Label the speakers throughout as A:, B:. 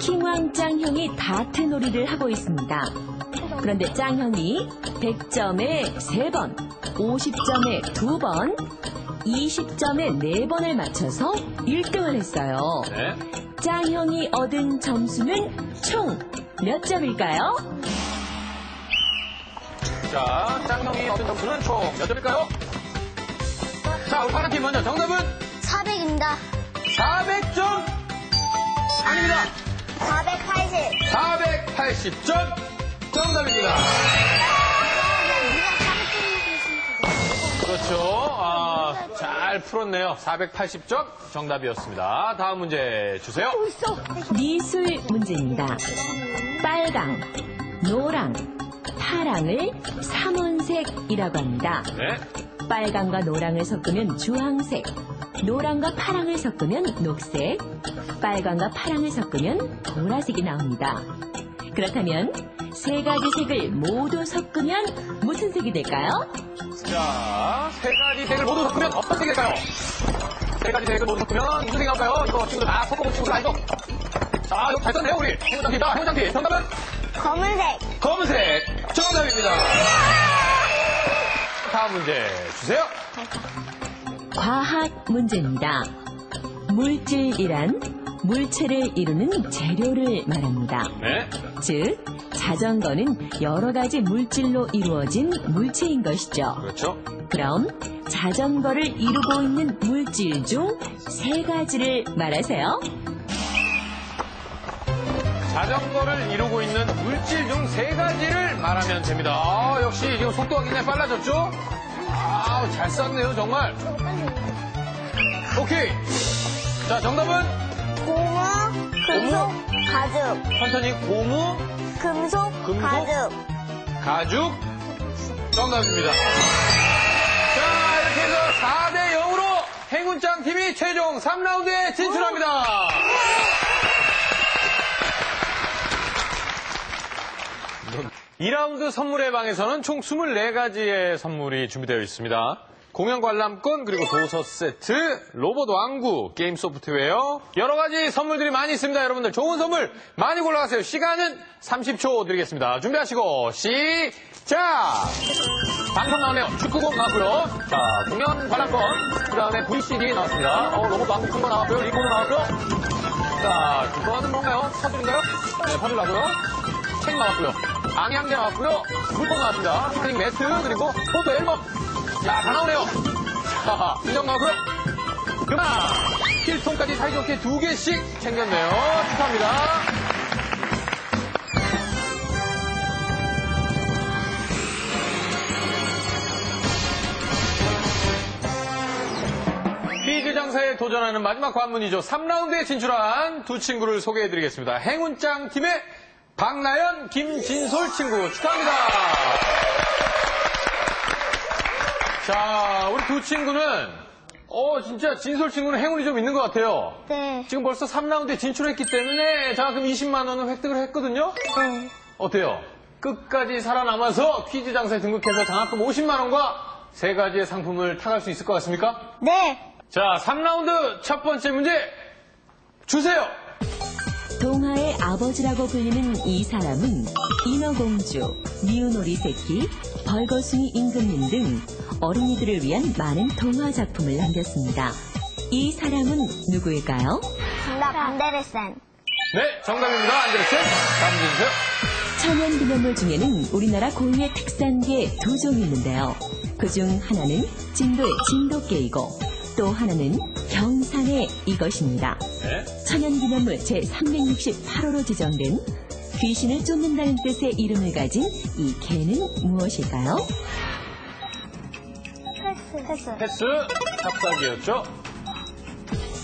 A: 킹왕 짱형이 다트 놀이를 하고 있습니다. 그런데 짱형이 100점에 3번, 50점에 2번, 20점에 4번을 맞춰서 1등을 했어요.
B: 네.
A: 짱형이 얻은 점수는 총 몇 점일까요?
B: 자, 짱형이 얻은 점수는 총 몇 점일까요? 자, 우리 파란 팀 먼저 정답은
C: 400입니다.
B: 400점 아닙니다.
C: 480.
B: 480점 정답입니다. 그렇죠. 아, 잘 풀었네요. 480점 정답이었습니다. 다음 문제 주세요.
A: 미술 문제입니다. 빨강, 노랑, 파랑을 삼원색이라고 합니다.
B: 네.
A: 빨강과 노랑을 섞으면 주황색, 노랑과 파랑을 섞으면 녹색, 빨강과 파랑을 섞으면 보라색이 나옵니다. 그렇다면 세 가지 색을 모두 섞으면 무슨 색이 될까요?
B: 자, 세 가지 색을 모두 섞으면 어떤 색이 될까요? 세 가지 색을 모두 섞으면 무슨 색이 나올까요? 이거 친구들 다 섞어본 친구들 알죠? 자, 이거 잘 썼네요, 우리. 행운장기다, 행운장기. 정답은
C: 검은색.
B: 검은색. 정답입니다. 다음 문제 주세요.
A: 과학 문제입니다. 물질이란 물체를 이루는 재료를 말합니다.
B: 네.
A: 즉, 자전거는 여러 가지 물질로 이루어진 물체인 것이죠.
B: 그렇죠.
A: 그럼 자전거를 이루고 있는 물질 중 세 가지를 말하세요.
B: 자전거를 이루고 있는 물질 중 세 가지를 말하면 됩니다. 아, 역시 지금 속도가 굉장히 빨라졌죠? 아, 잘 썼네요, 정말. 오케이. 자, 정답은
C: 고무, 금속, 가죽.
B: 천천히 고무,
C: 금속,
B: 금속?
C: 가죽.
B: 가죽. 정답입니다. 자, 이렇게 해서 4대 0으로 행운짱 팀이 최종 3라운드에 진 2라운드 선물의 방에서는 총 24가지의 선물이 준비되어 있습니다. 공연 관람권, 그리고 도서 세트, 로봇 왕구, 게임 소프트웨어 여러 가지 선물들이 많이 있습니다. 여러분들 좋은 선물 많이 골라가세요. 시간은 30초 드리겠습니다. 준비하시고 시작! 방송 나오네요. 축구공 나왔고요. 자, 공연 관람권, 그 다음에 VCD 나왔습니다. 어, 로봇 왕구 큰 거 나왔고요. 리본 나왔고요. 자, 그거는 뭔가요? 서둘인가요? 네, 서둘 나고요. 책 나왔고요. 방향제 나왔고요. 물건 나왔습니다. 스프링 매트, 그리고 포토 앨범. 자, 다 나오네요. 자, 인형 나왔고요. 그만! 필통까지 사이좋게 두 개씩 챙겼네요. 축하합니다. 퀴즈 장사에 도전하는 마지막 관문이죠. 3라운드에 진출한 두 친구를 소개해드리겠습니다. 행운짱 팀의 박나연, 김진솔 친구 축하합니다. 자, 우리 두 친구는 어 진짜 진솔 친구는 행운이 좀 있는 것 같아요.
C: 네.
B: 지금 벌써 3라운드에 진출했기 때문에 장학금 20만 원을 획득을 했거든요.
C: 네.
B: 어때요? 끝까지 살아남아서 퀴즈 장사에 등록해서 장학금 50만 원과 세 가지의 상품을 타갈 수 있을 것 같습니까?
C: 네.
B: 자, 3라운드 첫 번째 문제 주세요.
A: 동화의 아버지라고 불리는 이 사람은 인어공주, 미운오리 새끼, 벌거숭이 임금님 등 어린이들을 위한 많은 동화 작품을 남겼습니다. 이 사람은 누구일까요?
C: 정답 안데르센.
B: 네, 정답입니다. 안드레센. 다음 주세요.
A: 천연 기념물 중에는 우리나라 고유의 특산계 두 종이 있는데요. 그중 하나는 진도의 진도계이고 또 하나는 경산의 이것입니다.
B: 네.
A: 천연기념물 제368호로 지정된 귀신을 쫓는다는 뜻의 이름을 가진 이 개는 무엇일까요?
C: 패스. 패스.
B: 패스. 탑삭이었죠.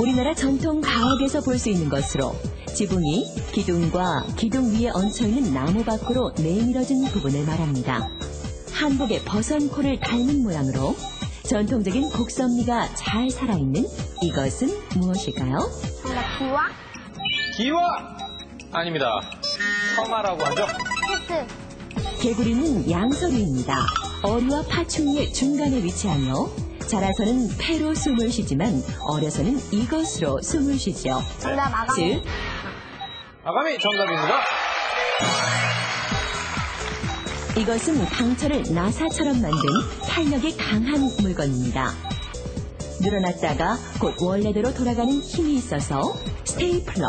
A: 우리나라 전통 가옥에서 볼 수 있는 것으로 지붕이 기둥과 기둥 위에 얹혀있는 나무 밖으로 내밀어진 부분을 말합니다. 한국의 버선코를 닮은 모양으로 전통적인 곡선미가 잘 살아있는 이것은 무엇일까요?
C: 기와.
B: 기와. 아닙니다. 서마라고 하죠.
C: 패스.
A: 개구리는 양서류입니다. 어류와 파충류의 중간에 위치하며 자라서는 폐로 숨을 쉬지만 어려서는 이것으로 숨을 쉬죠.
C: 정답 아가.
A: 즉
B: 아가미 정답입니다.
A: 이것은 강철을 나사처럼 만든 탄력이 강한 물건입니다. 늘어났다가 곧 원래대로 돌아가는 힘이 있어서 스테이플러,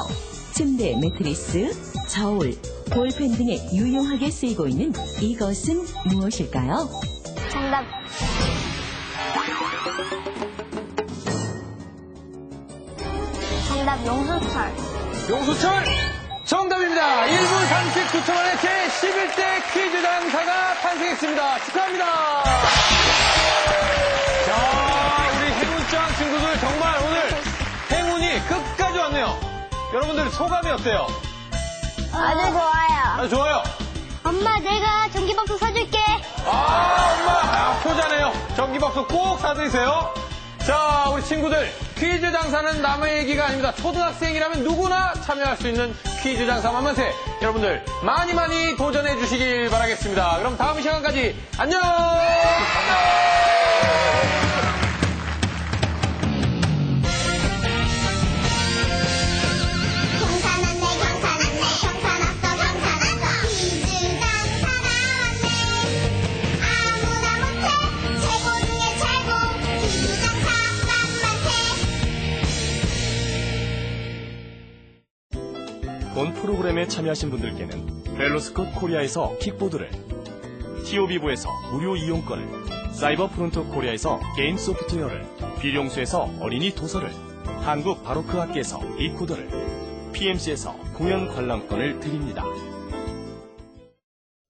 A: 침대 매트리스, 저울, 볼펜 등에 유용하게 쓰이고 있는 이것은 무엇일까요?
C: 정답. 정답 용수철.
B: 용수철 정답입니다. 1분 39초 만에 제11대 퀴즈 장사가 탄생했습니다. 축하합니다. 자, 우리 행운짱 친구들 정말 오늘 행운이 끝까지 왔네요. 여러분들 소감이 어때요?
C: 아주 좋아요.
B: 아주 좋아요.
C: 엄마, 내가 전기밥솥 사줄게.
B: 아, 엄마, 아, 효자네요. 전기밥솥 꼭 사드리세요. 자, 우리 친구들. 퀴즈 장사는 남의 얘기가 아닙니다. 초등학생이라면 누구나 참여할 수 있는 퀴즈 장사 만만세. 여러분들 많이 많이 도전해 주시길 바라겠습니다. 그럼 다음 시간까지 안녕!
D: 프로그램에 참여하신 분들께는 벨로스콧 코리아에서 킥보드를, 티오비부에서 무료 이용권을, 사이버 프론토 코리아에서 게임 소프트웨어를, 비룡수에서 어린이 도서를, 한국 바로크 학계에서 리코더를, PMC에서 공연 관람권을 드립니다.